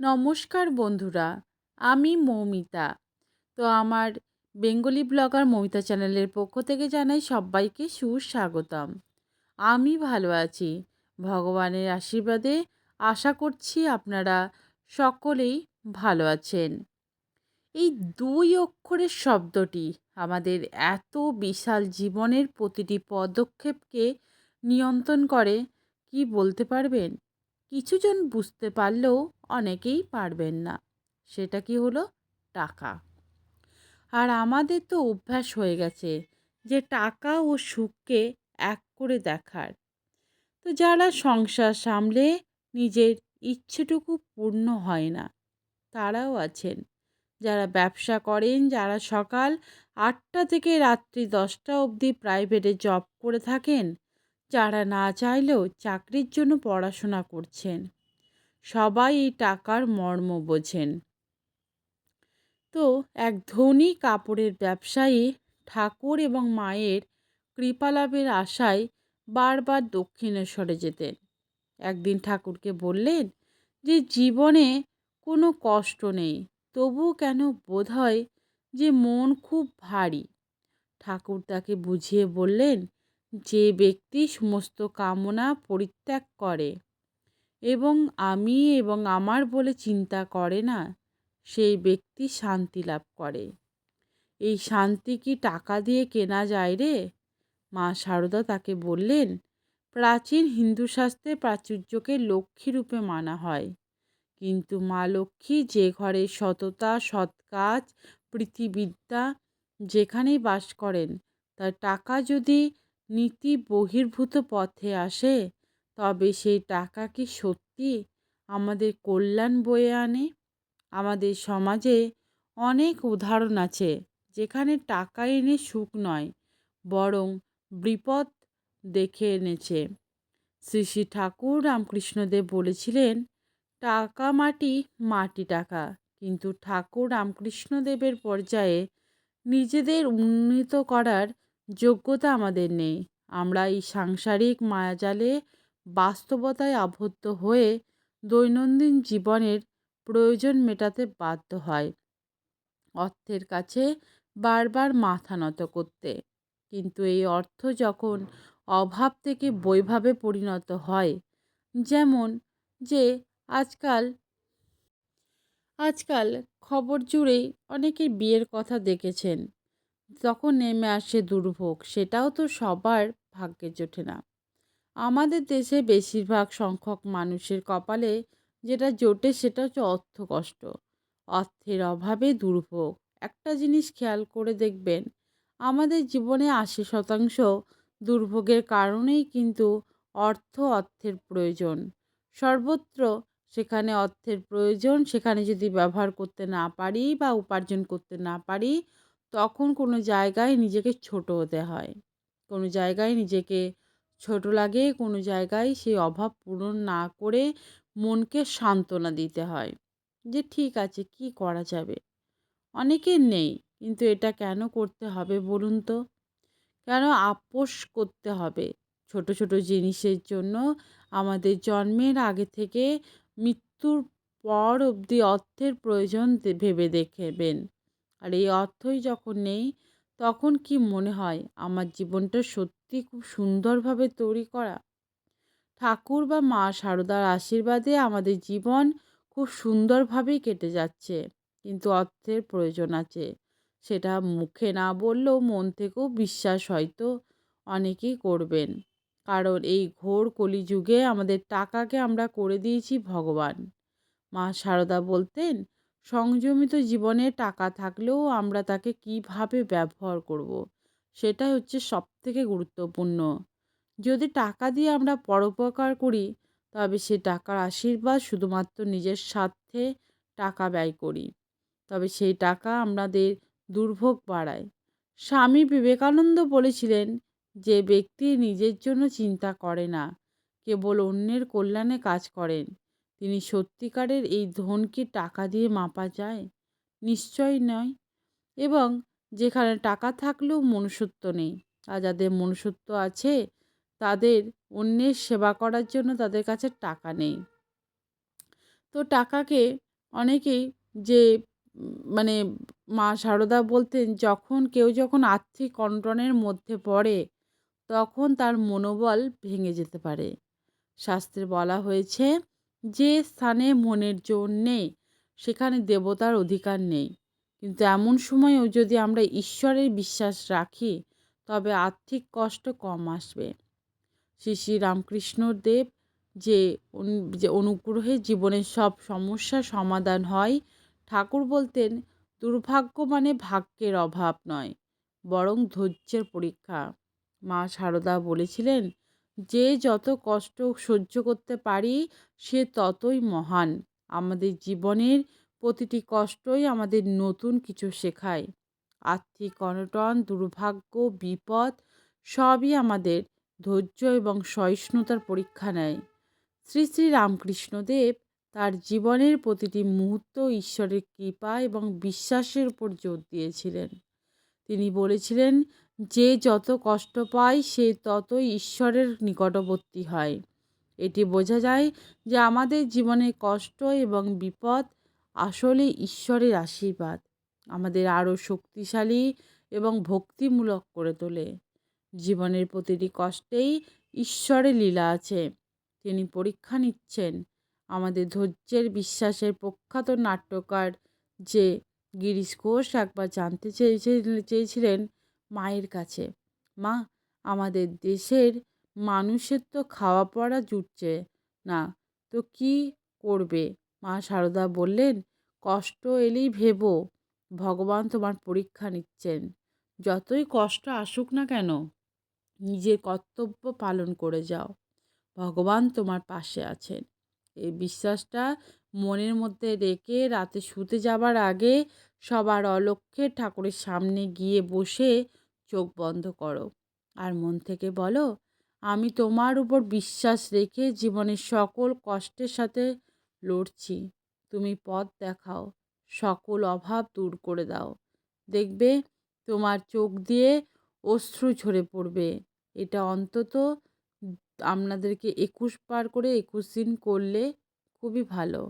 নমস্কার বন্ধুরা, আমি মৌমিতা। তো আমার বেঙ্গলি ব্লগার মৌমিতা চ্যানেলের পক্ষ থেকে জানাই সবাইকে সুস্বাগতম। আমি ভালো আছি, ভগবানের আশীর্বাদে আশা করছি আপনারা সকলেই ভালো আছেন। এই দুই অক্ষরের শব্দটি আমাদের এত বিশাল জীবনের প্রতিটি পদক্ষেপকে নিয়ন্ত্রণ করে, কি বলতে পারবেন? কিছুজন বুঝতে পারলেও অনেকেই পারবেন না। সেটা কি হলো? টাকা। আর আমাদের তো অভ্যাস হয়ে গেছে যে টাকা ও সুখকে এক করে দেখার। তো যারা সংসার সামলে নিজের ইচ্ছেটুকু পূর্ণ হয় না, তারাও আছেন। যারা ব্যবসা করেন, যারা সকাল আটটা থেকে রাত্রি দশটা অবধি প্রাইভেটে জব করে থাকেন যারা না চাইলেও চাকরির জন্য পড়াশোনা করছেন। সবাই এই টাকার মর্ম বোঝেন। তো এক ধনী কাপড়ের ব্যবসায়ী ঠাকুর এবং মায়ের কৃপালাভের আশায় বারবার দক্ষিণেশ্বরে যেতেন। একদিন ঠাকুরকে বললেন যে, জীবনে কোনো কষ্ট নেই তবু কেন বোধ হয় যে মন খুব ভারী? ঠাকুর তাকে বুঝিয়ে বললেন যে ব্যক্তি সমস্ত কামনা পরিত্যাগ করে এবং আমি এবং আমার বলে চিন্তা করে না, সেই ব্যক্তি শান্তি লাভ করে। এই শান্তি কি টাকা দিয়ে কেনা যায় রে? মা সারদা তাকে বললেন, প্রাচীন হিন্দু শাস্ত্রে প্রাচুর্যকে লক্ষ্মী রূপে মানা হয়। কিন্তু মা লক্ষ্মী যে ঘরে সততা সৎ কাজ যেখানেই বাস করেন, তার টাকা যদি নীতি বহির্ভূত পথে আসে, তবে সেই টাকা কি সত্যি? আমাদের কল্যাণ বয়ে আনে? আমাদের সমাজে অনেক উদাহরণ আছে, যেখানে টাকা এনে সুখ নয়, বরং বিপদ দেখে এনেছে। শ্রী শ্রী ঠাকুর রামকৃষ্ণদেব বলেছিলেন, টাকা মাটি মাটি টাকা। কিন্তু ঠাকুর রামকৃষ্ণদেবের পর্যায়ে নিজেদের উন্নীত করার যোগ্যতা আমাদের নেই। আমরা এই সাংসারিক মায়াজালে বাস্তবতায় আবদ্ধ হয়ে দৈনন্দিন জীবনের প্রয়োজন মেটাতে বাধ্য হয়। অর্থের কাছে বারবার মাথা নত করতে। কিন্তু এই অর্থ যখন অভাব থেকে বৈভাবে পরিণত হয়, যেমন যে আজকাল আজকাল খবর জুড়েই অনেকে বিয়ের কথা দেখেছেন। তখন নেমে আসে দুর্ভোগ, সেটাও তো সবার ভাগ্যে জোটে না। আমাদের দেশে বেশিরভাগ সংখ্যক মানুষের কপালে যেটা জোটে সেটা হচ্ছে অর্থ কষ্ট। অর্থের অভাবে দুর্ভোগ। একটা জিনিস খেয়াল করে দেখবেন, আমাদের জীবনে আশি শতাংশ দুর্ভোগের কারণেই কিন্তু অর্থ অর্থের প্রয়োজন। সর্বত্র সেখানে অর্থের প্রয়োজন, সেখানে যদি ব্যবহার করতে না পারি বা উপার্জন করতে না পারি তখন কোনো জায়গায় নিজেকে ছোট হতে হয়। কোনো জায়গায় নিজেকে ছোট লাগে, কোনো জায়গায় সেই অভাব পূরণ না করে মনকে সান্ত্বনা দিতে হয় যে, ঠিক আছে, কি করা যাবে? অনেকের নেই, কিন্তু এটা কেন করতে হবে বলুন তো? কেন আপোষ করতে হবে? ছোট ছোট জিনিসের জন্য আমাদের জন্মের আগে থেকে মৃত্যুর পর অবধি অর্থের প্রয়োজন ভেবে দেখবেন আর এই অর্থই যখন নেই, তখন কি মনে হয় আমার জীবনটা সত্যি খুব সুন্দরভাবে তৈরি করা? ঠাকুর বা মা সারদার আশীর্বাদে আমাদের জীবন খুব সুন্দরভাবেই কেটে যাচ্ছে। কিন্তু অর্থের প্রয়োজন আছে। সেটা মুখে না বললেও মন থেকেও বিশ্বাস হয়তো অনেকেই করবেন। কারণ এই ঘোর কলিযুগে আমাদের টাকাকে আমরা করে দিয়েছি ভগবান। মা সারদা বলতেন সংযমিত জীবনে টাকা থাকলেও আমরা তাকে কীভাবে ব্যবহার করব। সেটাই হচ্ছে সবথেকে গুরুত্বপূর্ণ যদি টাকা দিয়ে আমরা পরোপকার করি, তবে সে টাকার আশীর্বাদ শুধুমাত্র নিজের স্বার্থে টাকা ব্যয় করি, তবে সেই টাকা আমাদের দুর্ভোগ বাড়ায় স্বামী বিবেকানন্দ বলেছিলেন, যে ব্যক্তি নিজের জন্য চিন্তা করে না, কেবল অন্যের কল্যাণে কাজ করেন তিনি সত্যিকারের এই ধনকে টাকা দিয়ে মাপা যায়? নিশ্চয় নয়। এবং যেখানে টাকা থাকলেও মনুষ্যত্ব নেই। আর যাদের মনুষ্যত্ব আছে, তাদের অন্যের সেবা করার জন্য তাদের কাছে টাকা নেই। তো টাকাকে অনেকেই যে মানে মা সারদা বলতেন, যখন কেউ যখন আর্থিক অনটনের মধ্যে পড়ে, তখন তার মনোবল ভেঙে যেতে পারে। শাস্ত্রে বলা হয়েছে যে স্থানে মনের জোর নেই, সেখানে দেবতার অধিকার নেই। কিন্তু এমন সময়েও যদি আমরা ঈশ্বরের বিশ্বাস রাখি, তবে আর্থিক কষ্ট কম আসবে। শ্রী শ্রী রামকৃষ্ণ দেব যে যে অনুগ্রহে জীবনের সব সমস্যার সমাধান হয়, ঠাকুর বলতেন দুর্ভাগ্য মানে ভাগ্যের অভাব নয়, বরং ধৈর্যের পরীক্ষা। মা সারদা বলেছিলেন যে যত কষ্ট সহ্য করতে পারি, সে ততই মহান। আমাদের জীবনের প্রতিটি কষ্টই আমাদের নতুন কিছু শেখায়। আর্থিক অনটন, দুর্ভাগ্য, বিপদ, সবই আমাদের ধৈর্য এবং সহিষ্ণুতার পরীক্ষা নেয়। শ্রী শ্রী রামকৃষ্ণদেব তার জীবনের প্রতিটি মুহূর্ত ঈশ্বরের কৃপা এবং বিশ্বাসের উপর জোর দিয়েছিলেন। তিনি বলেছিলেন যে যত কষ্ট পায়, সে ততই ঈশ্বরের নিকটবর্তী হয়। এটি বোঝা যায় যে আমাদের জীবনে কষ্ট এবং বিপদ আসলে ঈশ্বরের আশীর্বাদ। আমাদের আরও শক্তিশালী এবং ভক্তিমূলক করে তোলে। জীবনের প্রতিটি কষ্টেই ঈশ্বরের লীলা আছে। তিনি পরীক্ষা নিচ্ছেন। আমাদের ধৈর্যের বিশ্বাসের প্রখ্যাত নাট্যকার যে গিরিশ ঘোষ একবার জানতে চেয়েছে, চেয়েছিলেন মায়ের কাছে। মা, আমাদের দেশের মানুষের তো খাওয়া পড়া জুটছে না, তো কি করবে? মা সারদা বললেন, কষ্ট এলেই ভেবো, ভগবান তোমার পরীক্ষা নিচ্ছেন, যতই কষ্ট আসুক না কেন, নিজের কর্তব্য পালন করে যাও, ভগবান তোমার পাশে আছেন। এই বিশ্বাসটা মনের মধ্যে রেখে রাতে শুতে যাবার আগে সবার অলক্ষ্যে ঠাকুরের সামনে গিয়ে বসে চোখ বন্ধ করো। আর মন থেকে বলো, আমি তোমার উপর বিশ্বাস রেখে জীবনের সকল কষ্টের সাথে লড়ছি। তুমি পথ দেখাও, সকল অভাব দূর করে দাও। দেখবে তোমার চোখ দিয়ে অশ্রু ঝরে পড়বে। এটা অন্তত আপনাদেরকে একুশ পার করে একুশ দিন করলে খুবই ভালো।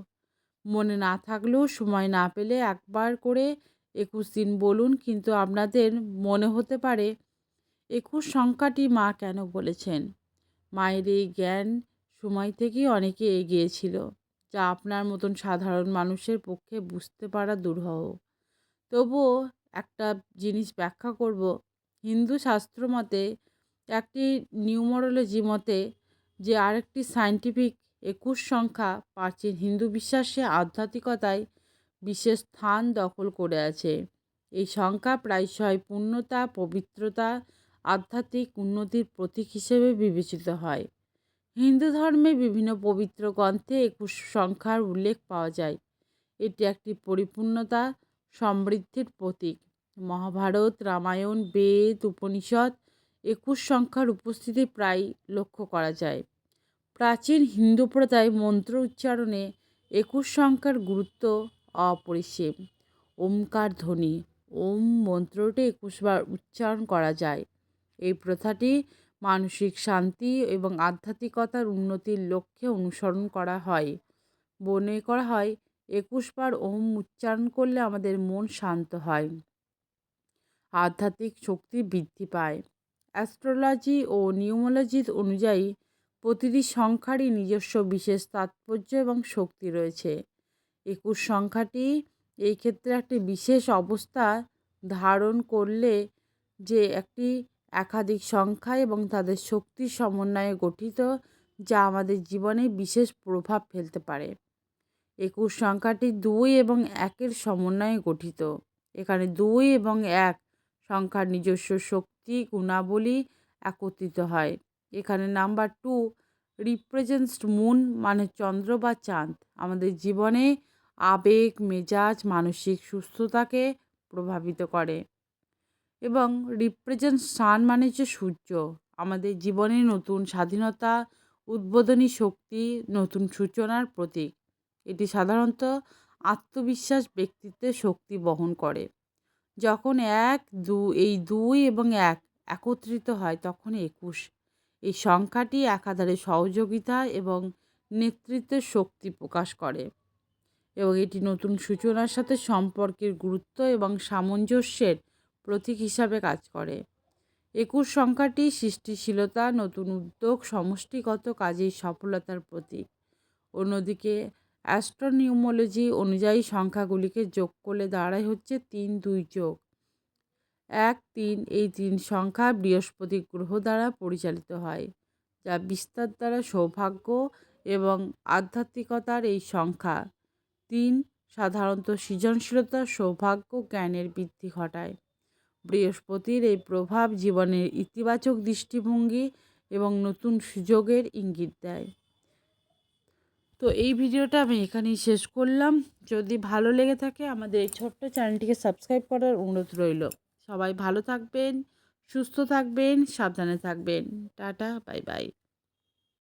মনে না থাকলেও সময় না পেলে একবার করে একুশ দিন বলুন, কিন্তু আপনাদের মনে হতে পারে একুশ সংখ্যাটি মা কেন বলেছেন? মায়ের এই জ্ঞান সময় থেকেই অনেকে এগিয়েছিল যা আপনার মতন সাধারণ মানুষের পক্ষে বুঝতে পারা দুরূহ তবুও একটা জিনিস ব্যাখ্যা করব, হিন্দু শাস্ত্র মতে একটি নিউমোরোলজি মতে যে আরেকটি সায়েন্টিফিক একুশ সংখ্যা প্রাচীন হিন্দু বিশ্বাসে আধ্যাত্মিকতায় বিশেষ স্থান দখল করে আছে। এই সংখ্যা প্রায়শই পূর্ণতা, পবিত্রতা, আধ্যাত্মিক উন্নতির প্রতীক হিসেবে বিবেচিত হয়। হিন্দু ধর্মে বিভিন্ন পবিত্র গ্রন্থে একুশ সংখ্যার উল্লেখ পাওয়া যায়। এটি একটি পরিপূর্ণতা, সমৃদ্ধির প্রতীক। মহাভারত, রামায়ণ, বেদ, উপনিষদ একুশ সংখ্যার উপস্থিতি প্রায় লক্ষ্য করা যায়। প্রাচীন হিন্দু প্রথায় মন্ত্র উচ্চারণে একুশ সংখ্যার গুরুত্ব অপরিসীম। ওমকার ধ্বনি, ওম মন্ত্রটি একুশবার উচ্চারণ করা যায়। এই প্রথাটি মানসিক শান্তি এবং আধ্যাত্মিকতার উন্নতির লক্ষ্যে অনুসরণ করা হয়। মনে করা হয় একুশ বার ওম উচ্চারণ করলে আমাদের মন শান্ত হয়। আধ্যাত্মিক শক্তি বৃদ্ধি পায়। অ্যাস্ট্রোলজি ও নিউমোলজি অনুযায়ী প্রতিটি সংখ্যারই নিজস্ব বিশেষ তাৎপর্য এবং শক্তি রয়েছে। একুশ সংখ্যাটি এই ক্ষেত্রে একটি বিশেষ অবস্থা ধারণ করলে যে একটি একাধিক সংখ্যা এবং তাদের শক্তির সমন্বয়ে গঠিত, যা আমাদের জীবনে বিশেষ প্রভাব ফেলতে পারে। একুশ সংখ্যাটি দুই এবং একের সমন্বয়ে গঠিত। এখানে দুই এবং এক সংখ্যার নিজস্ব শক্তি গুণাবলী একত্রিত হয়। এখানে নাম্বার টু রিপ্রেজেন্টস মুন মানে চন্দ্র বা চাঁদ। আমাদের জীবনে আবেগ, মেজাজ, মানসিক সুস্থতাকে প্রভাবিত করে। এবং রিপ্রেজেন্ট সান মানে হচ্ছে সূর্য। আমাদের জীবনে নতুন স্বাধীনতা, উদ্বোধনী শক্তি, নতুন সূচনার প্রতীক। এটি সাধারণত আত্মবিশ্বাস, ব্যক্তিত্বের শক্তি বহন করে। যখন এক, দু, এই দুই এবং এক একত্রিত হয়, তখন একুশ। এই সংখ্যাটি একাধারে সহযোগিতা এবং নেতৃত্বের শক্তি প্রকাশ করে। এবং এটি নতুন সূচনার সাথে সম্পর্কের গুরুত্ব এবং সামঞ্জস্যের প্রতীক হিসাবে কাজ করে। একুশ সংখ্যাটি সৃষ্টিশীলতা, নতুন উদ্যোগ, সমষ্টিগত কাজের সফলতার প্রতীক। অন্যদিকে, অ্যাস্ট্রোনিউমোলজি অনুযায়ী সংখ্যাগুলিকে যোগ করলে দাঁড়ায় হচ্ছে তিন দুই যোগ। এক তিন এই তিন সংখ্যা বৃহস্পতি গ্রহ দ্বারা পরিচালিত হয়, যা বিস্তার দ্বারা সৌভাগ্য এবং আধ্যাত্মিকতার এই সংখ্যা। তিন, সাধারণত সৃজনশীলতা, সৌভাগ্য, জ্ঞানের বৃদ্ধি ঘটায়। বৃহস্পতির এই প্রভাব জীবনের ইতিবাচক দৃষ্টিভঙ্গি এবং নতুন সুযোগের ইঙ্গিত দেয়। তো এই ভিডিওটা আমি এখানেই শেষ করলাম। যদি ভালো লেগে থাকে, আমাদের এই ছোট্ট চ্যানেলটিকে সাবস্ক্রাইব করার অনুরোধ রইল। সবাই ভালো থাকবেন, সুস্থ থাকবেন, সাবধানে থাকবেন। Tata, bye bye.